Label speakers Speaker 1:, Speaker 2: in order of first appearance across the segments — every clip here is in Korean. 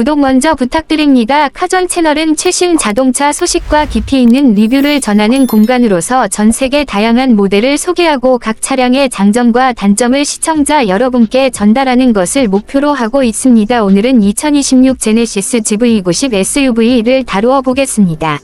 Speaker 1: 구독 먼저 부탁드립니다. 카전 채널은 최신 자동차 소식과 깊이 있는 리뷰를 전하는 공간으로서 전 세계 다양한 모델을 소개하고 각 차량의 장점과 단점을 시청자 여러분께 전달하는 것을 목표로 하고 있습니다. 오늘은 2026 제네시스 GV90 SUV를 다루어 보겠습니다.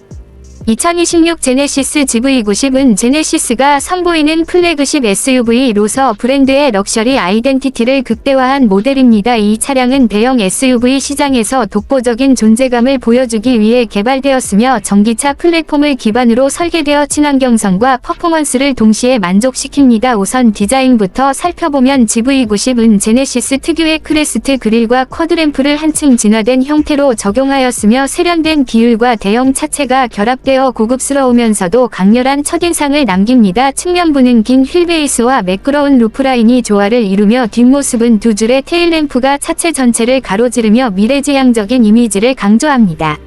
Speaker 1: 2026 제네시스 GV90은 제네시스가 선보이는 플래그십 SUV로서 브랜드의 럭셔리 아이덴티티를 극대화한 모델입니다. 이 차량은 대형 SUV 시장에서 독보적인 존재감을 보여주기 위해 개발되었으며 전기차 플랫폼을 기반으로 설계되어 친환경성과 퍼포먼스를 동시에 만족시킵니다. 우선 디자인부터 살펴보면 GV90은 제네시스 특유의 크레스트 그릴과 쿼드램프를 한층 진화된 형태로 적용하였으며 세련된 비율과 대형 차체가 결합되어 고급스러우면서도 강렬한 첫인상을 남깁니다. 측면부는 긴 휠베이스와 매끄러운 루프라인이 조화를 이루며 뒷모습은 두 줄의 테일램프가 차체 전체를 가로지르며 미래지향적인 이미지를 강조합니다.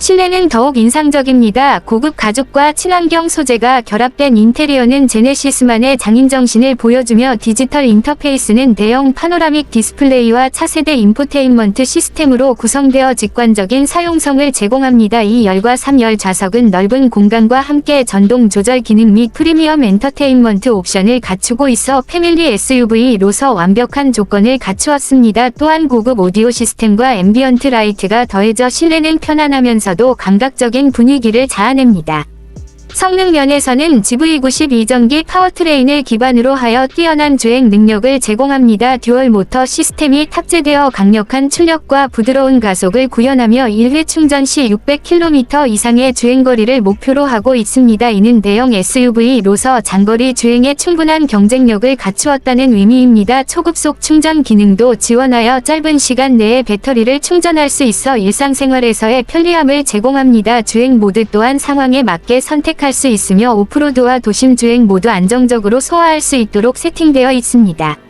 Speaker 1: 실내는 더욱 인상적입니다. 고급 가죽과 친환경 소재가 결합된 인테리어는 제네시스만의 장인정신을 보여주며 디지털 인터페이스는 대형 파노라믹 디스플레이와 차세대 인포테인먼트 시스템으로 구성되어 직관적인 사용성을 제공합니다. 2열과 3열 좌석은 넓은 공간과 함께 전동 조절 기능 및 프리미엄 엔터테인먼트 옵션을 갖추고 있어 패밀리 SUV로서 완벽한 조건을 갖추었습니다. 또한 고급 오디오 시스템과 앰비언트 라이트가 더해져 실내는 편안하면서 도 감각적인 분위기를 자아냅니다. 성능 면에서는 GV90 이전기 파워트레인을 기반으로 하여 뛰어난 주행 능력을 제공합니다. 듀얼 모터 시스템이 탑재되어 강력한 출력과 부드러운 가속을 구현하며 1회 충전 시 600km 이상의 주행거리를 목표로 하고 있습니다. 이는 대형 SUV로서 장거리 주행에 충분한 경쟁력을 갖추었다는 의미입니다. 초급속 충전 기능도 지원하여 짧은 시간 내에 배터리를 충전할 수 있어 일상생활에서의 편리함을 제공합니다. 주행 모드 또한 상황에 맞게 선택 선택할 수 있으며 오프로드와 도심 주행 모두 안정적으로 소화할 수 있도록 세팅되어 있습니다.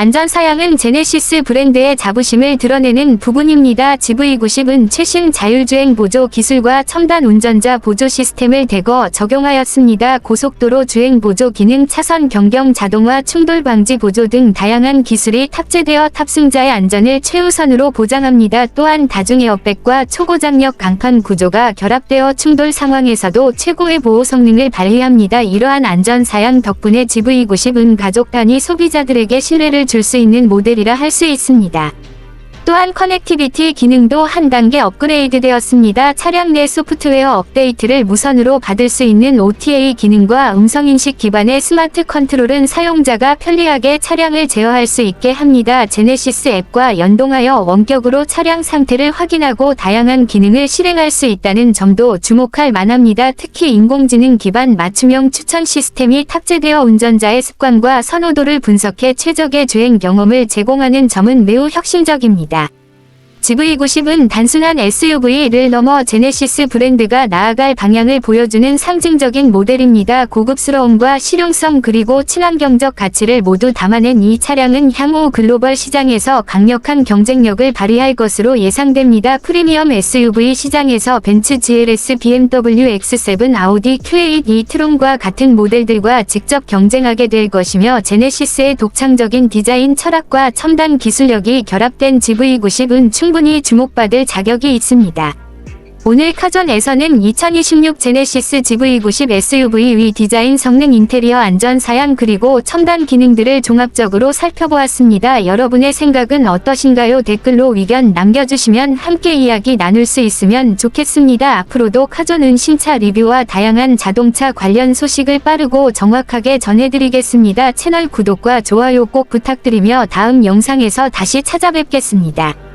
Speaker 1: 안전 사양은 제네시스 브랜드의 자부심을 드러내는 부분입니다. GV90은 최신 자율주행 보조 기술과 첨단 운전자 보조 시스템을 대거 적용하였습니다. 고속도로 주행 보조 기능, 차선 변경 자동화 충돌 방지 보조 등 다양한 기술이 탑재되어 탑승자의 안전을 최우선으로 보장합니다. 또한 다중 에어백과 초고장력 강판 구조가 결합되어 충돌 상황에서도 최고의 보호 성능을 발휘합니다. 이러한 안전 사양 덕분에 GV90은 가족 단위 소비자들에게 신뢰를 줄 수 있는 모델이라 할 수 있습니다. 또한 커넥티비티 기능도 한 단계 업그레이드 되었습니다. 차량 내 소프트웨어 업데이트를 무선으로 받을 수 있는 OTA 기능과 음성인식 기반의 스마트 컨트롤은 사용자가 편리하게 차량을 제어할 수 있게 합니다. 제네시스 앱과 연동하여 원격으로 차량 상태를 확인하고 다양한 기능을 실행할 수 있다는 점도 주목할 만합니다. 특히 인공지능 기반 맞춤형 추천 시스템이 탑재되어 운전자의 습관과 선호도를 분석해 최적의 주행 경험을 제공하는 점은 매우 혁신적입니다. GV90은 단순한 SUV를 넘어 제네시스 브랜드가 나아갈 방향을 보여주는 상징적인 모델입니다. 고급스러움과 실용성 그리고 친환경적 가치를 모두 담아낸 이 차량은 향후 글로벌 시장에서 강력한 경쟁력을 발휘할 것으로 예상됩니다. 프리미엄 SUV 시장에서 벤츠 GLS, BMW X7, 아우디 Q8 e-트론과 같은 모델들과 직접 경쟁하게 될 것이며 제네시스의 독창적인 디자인 철학과 첨단 기술력이 결합된 GV90은 충분히 주목받을 자격이 있습니다. 오늘 카전에서는 2026 제네시스 GV90 SUV 위 디자인 성능 인테리어 안전 사양 그리고 첨단 기능들을 종합적으로 살펴보았습니다. 여러분의 생각은 어떠신가요? 댓글로 의견 남겨주시면 함께 이야기 나눌 수 있으면 좋겠습니다. 앞으로도 카전 은 신차 리뷰와 다양한 자동차 관련 소식을 빠르고 정확하게 전해드리겠습니다. 채널 구독과 좋아요 꼭 부탁드리며 다음 영상에서 다시 찾아뵙겠습니다.